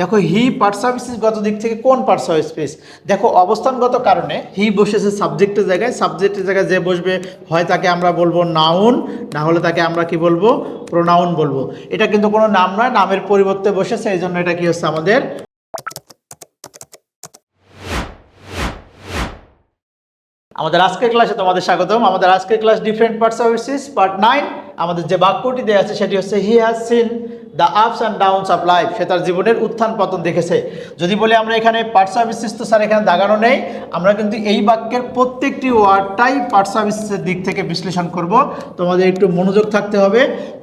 দেখো হি parts of গত দিক থেকে কোন পার্টস অফ স্পিচ দেখো, অবস্থানগত কারণে হি বসেছে সাবজেক্টের জায়গায়। সাবজেক্টের জায়গায় যে বসবে, হয় তাকে আমরা বলব নাউন না হলে তাকে আমরা কি বলব? প্রোনাউন বলব। এটা কিন্তু কোনো নাম নয়, নামের পরিবর্তে বসেছে এই জন্য এটা কি হচ্ছে আমাদের? আমাদের আজকের ক্লাসে তোমাদের স্বাগতম। আমাদের আজকের class different parts of part nine আমাদের যে বাক্যটি দেওয়া আছে, সেটি হচ্ছে he has seen the ups and downs of life সে তার জীবনের উত্থান পতন দেখেছে। যদি বলি আমরা এখানে পার্টস অফ তো স্যার এখানে দাগানো নেই, আমরা কিন্তু এই বাক্যের প্রত্যেকটি ওয়ার্ডটাই পার্টস অফ স্পিচের দিক থেকে বিশ্লেষণ করব। তোমাদের একটু মনোযোগ থাকতে হবে।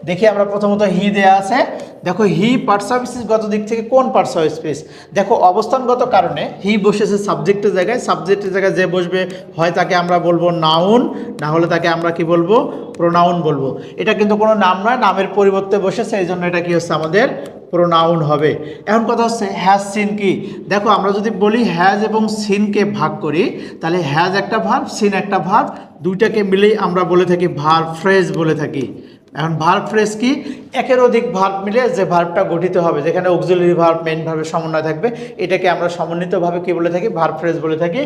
দেখি আমরা প্রথমত হি দেয়া আছে। দেখো, হি পার্টস অফ গত দিক থেকে কোন পার্টস অফ স্পিচ দেখো, অবস্থানগত কারণে হি বসেছে সাবজেক্টের জায়গায়। সাবজেক্টের জায়গায় যে বসবে, হয় তাকে আমরা বলব নাউন না হলে তাকে আমরা কি বলব? প্রোনাউন বলব। এটা কিন্তু কোনো নাম নয়, নামের পরিবর্তে বসেছে এই জন্য এটা কি হচ্ছে আমাদের প্রোনাউন হবে। এখন কথা হচ্ছে হ্যাজ সিন কি? দেখো আমরা যদি বলি হ্যাজ এবং সিনকে ভাগ করি, তাহলে হ্যাজ একটা ভার্ব সিন একটা ভার্ব দুইটাকে মিলেই আমরা বলে থাকি ভার ফ্রেজ বলে থাকি। এখন ভার্ব ফ্রেজ কি? একের অধিক ভার্ব মিলে যে ভার্বটা গঠিত হবে, যেখানে অক্সিলারি ভার্ব মেইন ভার্বের সমন্বয় থাকবে, এটাকে আমরা সমন্বিতভাবে কি বলে থাকি? ভার্ব ফ্রেজ বলে থাকি।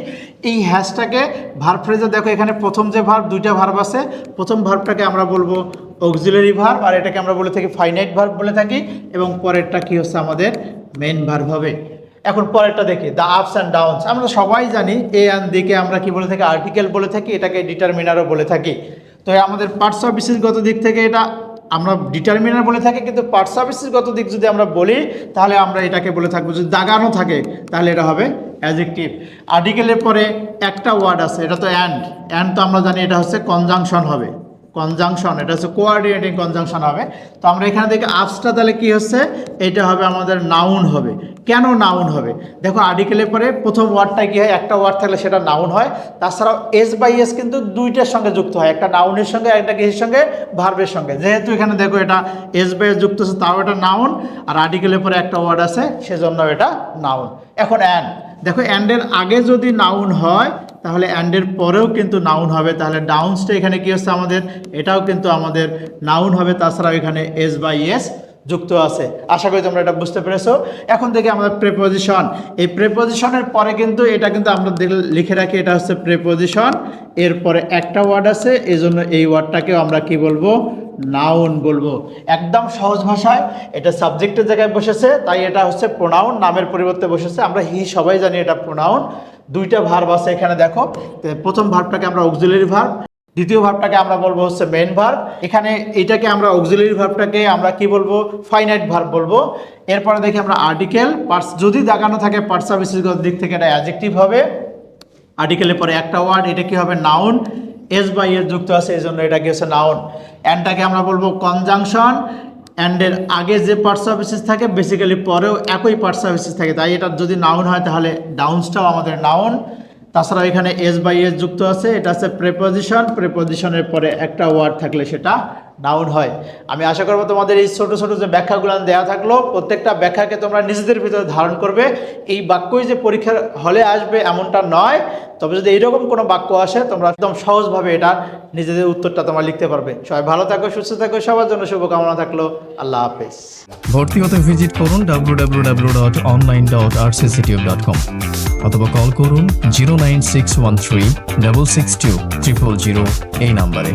এই হ্যাশটাকে ভার্ব ফ্রেজে দেখো এখানে প্রথম যে ভার্ব দুইটা ভার্ব আছে। প্রথম ভার্বটাকে আমরা বলব অক্সিলারি ভার্ব আর এটাকে আমরা বলে থাকি ফাইনাইট ভার্ব বলে থাকি। এবং পরেরটা কি হচ্ছে? আমাদের মেইন ভার্ব হবে। এখন পরেরটা দেখি দ্য আপস অ্যান্ড ডাউনস আমরা সবাই জানি এ অ্যান্ড দিকে আমরা কি বলে থাকি? আর্টিকেল বলে থাকি, এটাকে ডিটারমিনারও বলে থাকি। তো আমাদের পার্টস অফ বিশেষগত দিক থেকে এটা আমরা ডিটারমিনার বলে থাকি, কিন্তু পার্টস অফ বিশেষগত দিক যদি আমরা বলি, তাহলে আমরা এটাকে বলে থাকব যদি দাগানো থাকে, তাহলে এটা হবে অ্যাজেক্টিভ আর্টিকেলের পরে একটা ওয়ার্ড আছে, এটা তো অ্যান্ড অ্যান্ড তো আমরা জানি এটা হচ্ছে কনজাংশন হবে। কনজাংশন এটা হচ্ছে কোয়ার্ডিনেটিং কনজাংশন হবে। তো আমরা এখানে দেখি আপসটা তাহলে কি হচ্ছে? এটা হবে আমাদের নাউন হবে। কেন নাউন হবে? দেখো আর্টিকেলের পরে প্রথম ওয়ার্ডটা কী হয়? একটা ওয়ার্ড থাকলে সেটা নাউন হয়। তাছাড়াও এস বাই এস কিন্তু দুইটার সঙ্গে যুক্ত হয়। একটা নাউনের সঙ্গে একটা কিসের সঙ্গে? ভার্বের সঙ্গে। যেহেতু এখানে দেখো এটা এস বাই এস যুক্ত আছে তাও এটা নাউন আর আর্টিকেলের পরে একটা ওয়ার্ড আছে, সেজন্য এটা নাউন এখন অ্যান্ড দেখো অ্যান্ডের আগে যদি নাউন হয়, তাহলে অ্যান্ডের পরেও কিন্তু নাউন হবে। তাহলে ডাউন্সটা এখানে কি হচ্ছে আমাদের? এটাও কিন্তু আমাদের নাউন হবে। তাছাড়াও এখানে এস বাই এস যুক্ত আছে। আশা করি তোমরা এটা বুঝতে পেরেছ। এখন থেকে আমাদের প্রেপোজিশন এই প্রেপোজিশনের পরে কিন্তু এটা কিন্তু আমরা লিখে রাখি, এটা হচ্ছে প্রেপোজিশন এরপরে একটা ওয়ার্ড আছে এই জন্য এই ওয়ার্ডটাকেও আমরা কি বলব? নাউন বলব। একদম সহজ ভাষায় এটা সাবজেক্টের জায়গায় বসেছে, তাই এটা হচ্ছে প্রোনাউন নামের পরিবর্তে বসেছে। আমরা হি সবাই জানি এটা প্রোনাউন দুইটা ভার্ব আছে এখানে দেখো। প্রথম ভার্বটাকে আমরা অক্সিলারি ভার্ব দ্বিতীয় ভার্বটাকে আমরা বলব হচ্ছে মেন ভার্ব এখানে এটাকে আমরা অক্সিলারি ভার্বটাকে আমরা কি বলব? ফাইনাইট ভার্ব বলব। এরপরে দেখি আমরা আর্টিকেল পার্টস যদি দাগানো থাকে পার্টস সার্ভিসের দিক থেকে এটা অ্যাজেক্টিভ হবে। আর্টিকেলের পরে একটা ওয়ার্ড এটা কি হবে? নাউন এস বাই এস যুক্ত আছে এই জন্য এটা কি হচ্ছে? নাউন অ্যান্ডটাকে আমরা বলব কনজাংশন অ্যান্ডের আগে যে পার্ট সার্ভিসেস থাকে বেসিক্যালি পরেও একই পার্ট সার্ভিসেস থাকে। তাই এটা যদি নাউন হয়, তাহলে ডাউন্সটাও আমাদের নাউন তাছাড়া এখানে এস বাই এস যুক্ত আছে, এটা আছে প্রেপজিশন প্রেপজিশনের পরে একটা ওয়ার্ড থাকলে সেটা নাউন হয়। আমি আশা করব তোমাদের এই ছোট ছোট যে ব্যাখ্যাগুলো দেওয়া থাকল, প্রত্যেকটা ব্যাখ্যাকে তোমরা নিজেদের ভিতরে ধারণ করবে। এই বাক্যই যে পরীক্ষার হলে আসবে এমনটা নয়। তবে যদি এইরকম কোনো বাক্য আসে, তোমরা একদম সহজভাবে এটা নিজেদের উত্তরটা তোমরা লিখতে পারবে। সবাই ভালো থাকো, সুস্থ থাকো, সবার জন্য শুভকামনা থাকল। আল্লাহ হাফেজ। ভর্তি হতে ভিজিট করুন www.online.rcctube.com অথবা কল করুন zero nine six one three double six two triple zero এই নাম্বারে।